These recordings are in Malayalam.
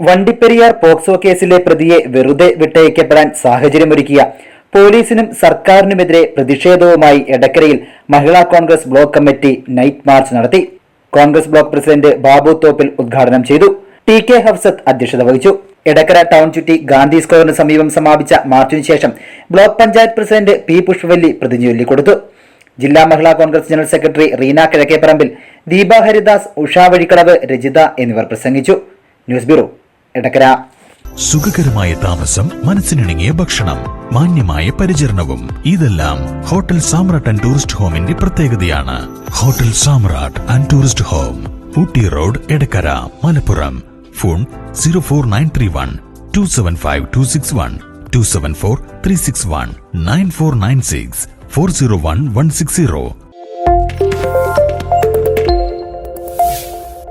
വണ്ടിപ്പെരിയാർ പോക്സോ കേസിലെ പ്രതിയെ വെറുതെ വിട്ടയക്കപ്പെടാൻ സാഹചര്യമൊരുക്കിയ പോലീസിനും സർക്കാരിനുമെതിരെ പ്രതിഷേധവുമായി എടക്കരയിൽ Mahila Congress block committee night march നടത്തി. Congress block president Babu Thoppil ഉദ്ഘാടനം ചെയ്തു. ടി കെ ഹഫ്സത്ത് അധ്യക്ഷത വഹിച്ചു. എടക്കര ടൗൺ ചുറ്റി ഗാന്ധി സ്ക്വയറിന് സമീപം സമാപിച്ച മാർച്ചിനു ശേഷം block panchayat president P Pushpavalli പ്രതിജ്ഞ കൊടുത്തു ജില്ലാ മഹിളാ Congress general secretary Reena Kizhakkeparambil Deepa Haridas Usha Vazhikkadavu Rajitha എന്നിവർ പ്രസംഗിച്ചു. News bureau Edakkara. സുഖകരമായ താമസം മനസ്സിനിണങ്ങിയ ഭക്ഷണം മാന്യമായ പരിചരണവും. ഇതെല്ലാം ഹോട്ടൽ സാമ്രാട്ട് ആൻഡ് ടൂറിസ്റ്റ് ഹോമിന്റെ പ്രത്യേകതയാണ്. Hotel Samrat and tourist home Ooty road Edakkara Malappuram. Phone zero four nine three one two seven five two six one two seven four three six one nine four nine six four zero one one six zero.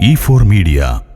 E four media